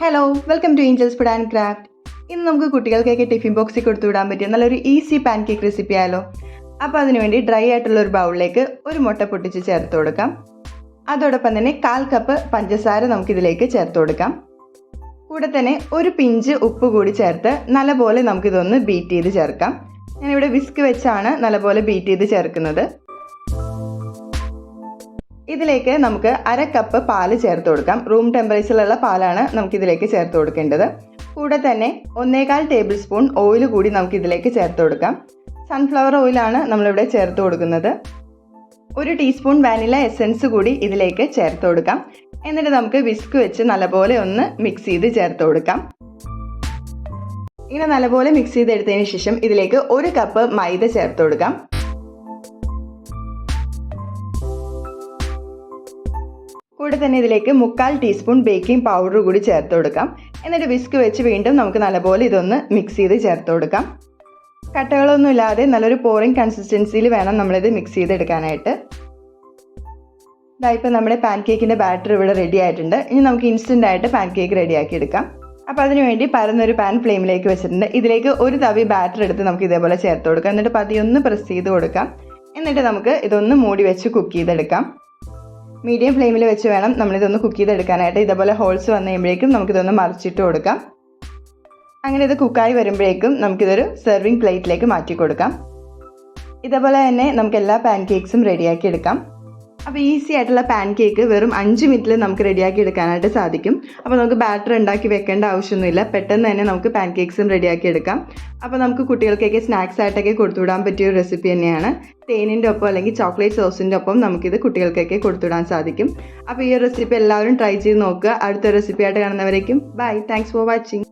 Hello welcome to angels food and craft ഇന്ന് നമുക്ക് കുട്ടികൾക്കൊക്കെ ടിഫിൻ ബോക്സിൽ കൊടുത്തു വിടാൻ പറ്റിയ നല്ലൊരു ഈസി പാൻ കേക്ക് റെസിപ്പി ആയാലോ അപ്പോൾ അതിനുവേണ്ടി ഡ്രൈ ആയിട്ടുള്ള ഒരു ബൗളിലേക്ക് ഒരു മുട്ട പൊട്ടിച്ച് ചേർത്ത് കൊടുക്കാം. അതോടൊപ്പം തന്നെ കാൽ കപ്പ് പഞ്ചസാര നമുക്കിതിലേക്ക് ചേർത്ത് കൊടുക്കാം. കൂടെ തന്നെ ഒരു പിഞ്ച് ഉപ്പ് കൂടി ചേർത്ത് നല്ലപോലെ നമുക്കിതൊന്ന് ബീറ്റ് ചെയ്ത് ചേർക്കാം. ഞാനിവിടെ വിസ്ക് വെച്ചാണ് നല്ലപോലെ ബീറ്റ് ചെയ്ത് ചേർക്കുന്നത്. ഇതിലേക്ക് നമുക്ക് അര കപ്പ് പാൽ ചേർത്ത് കൊടുക്കാം. റൂം ടെമ്പറേച്ചറിലുള്ള പാലാണ് നമുക്ക് ഇതിലേക്ക് ചേർത്ത് കൊടുക്കേണ്ടത്. കൂടെ തന്നെ ഒന്നേകാൽ ടേബിൾ സ്പൂൺ ഓയിൽ കൂടി നമുക്ക് ഇതിലേക്ക് ചേർത്ത് കൊടുക്കാം. സൺഫ്ലവർ ഓയിലാണ് നമ്മളിവിടെ ചേർത്ത് കൊടുക്കുന്നത്. ഒരു ടീസ്പൂൺ വാനില എസൻസ് കൂടി ഇതിലേക്ക് ചേർത്ത് കൊടുക്കാം. എന്നിട്ട് നമുക്ക് വിസ്ക് വെച്ച് നല്ലപോലെ ഒന്ന് മിക്സ് ചെയ്ത് ചേർത്ത് കൊടുക്കാം. ഇങ്ങനെ നല്ലപോലെ മിക്സ് ചെയ്തെടുത്തതിന് ശേഷം ഇതിലേക്ക് ഒരു കപ്പ് മൈദ ചേർത്ത് കൊടുക്കാം. കൂടെ തന്നെ ഇതിലേക്ക് മുക്കാൽ ടീസ്പൂൺ ബേക്കിംഗ് പൗഡർ കൂടി ചേർത്ത് കൊടുക്കാം. എന്നിട്ട് വിസ്ക് വെച്ച് വീണ്ടും നമുക്ക് നല്ലപോലെ ഇതൊന്ന് മിക്സ് ചെയ്ത് ചേർത്ത് കൊടുക്കാം. കട്ടകളൊന്നും ഇല്ലാതെ നല്ലൊരു പോറിങ് കൺസിസ്റ്റൻസിയിൽ വേണം നമ്മളിത് മിക്സ് ചെയ്തെടുക്കാനായിട്ട് ഇതാ ഇപ്പോൾ നമ്മുടെ പാൻ കേക്കിന്റെ ബാറ്റർ ഇവിടെ റെഡി ആയിട്ടുണ്ട്. ഇനി നമുക്ക് ഇൻസ്റ്റന്റ് ആയിട്ട് പാൻ കേക്ക് റെഡിയാക്കി എടുക്കാം. അപ്പോൾ അതിനുവേണ്ടി പരന്നൊരു പാൻ ഫ്ലെയിമിലേക്ക് വെച്ചിട്ടുണ്ട്. ഇതിലേക്ക് ഒരു തവി ബാറ്റർ എടുത്ത് നമുക്ക് ഇതേപോലെ ചേർത്ത് കൊടുക്കാം. എന്നിട്ട് പതിയൊന്ന് പ്രസ് ചെയ്ത് കൊടുക്കാം. എന്നിട്ട് നമുക്ക് ഇതൊന്ന് മൂടി വെച്ച് കുക്ക് ചെയ്തെടുക്കാം. മീഡിയം ഫ്ലെയിമിൽ വെച്ച് വേണം നമ്മളിതൊന്ന് കുക്ക് ചെയ്തെടുക്കാനായിട്ട്. ഇതേപോലെ ഹോൾസ് വന്നു കഴിയുമ്പോഴേക്കും നമുക്കിതൊന്ന് മറിച്ചിട്ട് കൊടുക്കാം. അങ്ങനെ ഇത് കുക്കായി വരുമ്പോഴേക്കും നമുക്കിതൊരു സെർവിങ് പ്ലേറ്റിലേക്ക് മാറ്റി കൊടുക്കാം ഇതേപോലെ തന്നെ നമുക്ക് എല്ലാ പാൻ കേക്ക്സും റെഡിയാക്കി എടുക്കാം. അപ്പോൾ ഈസി ആയിട്ടുള്ള പാൻ കേക്ക് വെറും അഞ്ച് മിനിറ്റിൽ നമുക്ക് റെഡിയാക്കി എടുക്കാനായിട്ട് സാധിക്കും. അപ്പോൾ നമുക്ക് ബാറ്റർ ഉണ്ടാക്കി വെക്കേണ്ട ആവശ്യമൊന്നുമില്ല. പെട്ടെന്ന് തന്നെ നമുക്ക് പാൻ കേക്ക്സും റെഡിയാക്കി എടുക്കാം. അപ്പോൾ നമുക്ക് കുട്ടികൾക്കൊക്കെ സ്നാക്സ് ആയിട്ടൊക്കെ കൊടുത്തുവിടാൻ പറ്റിയ ഒരു റെസിപ്പി തന്നെയാണ്. തേനിന്റെ ഒപ്പം അല്ലെങ്കിൽ ചോക്ലേറ്റ് സോസിന്റെ ഒപ്പം നമുക്കിത് കുട്ടികൾക്കൊക്കെ കൊടുത്തുവിടാൻ സാധിക്കും. അപ്പോൾ ഈ റെസിപ്പി എല്ലാവരും ട്രൈ ചെയ്ത് നോക്കുക. അടുത്ത റെസിപ്പി ആയിട്ട് കാണുന്നവരേക്കും. Bye thanks for watching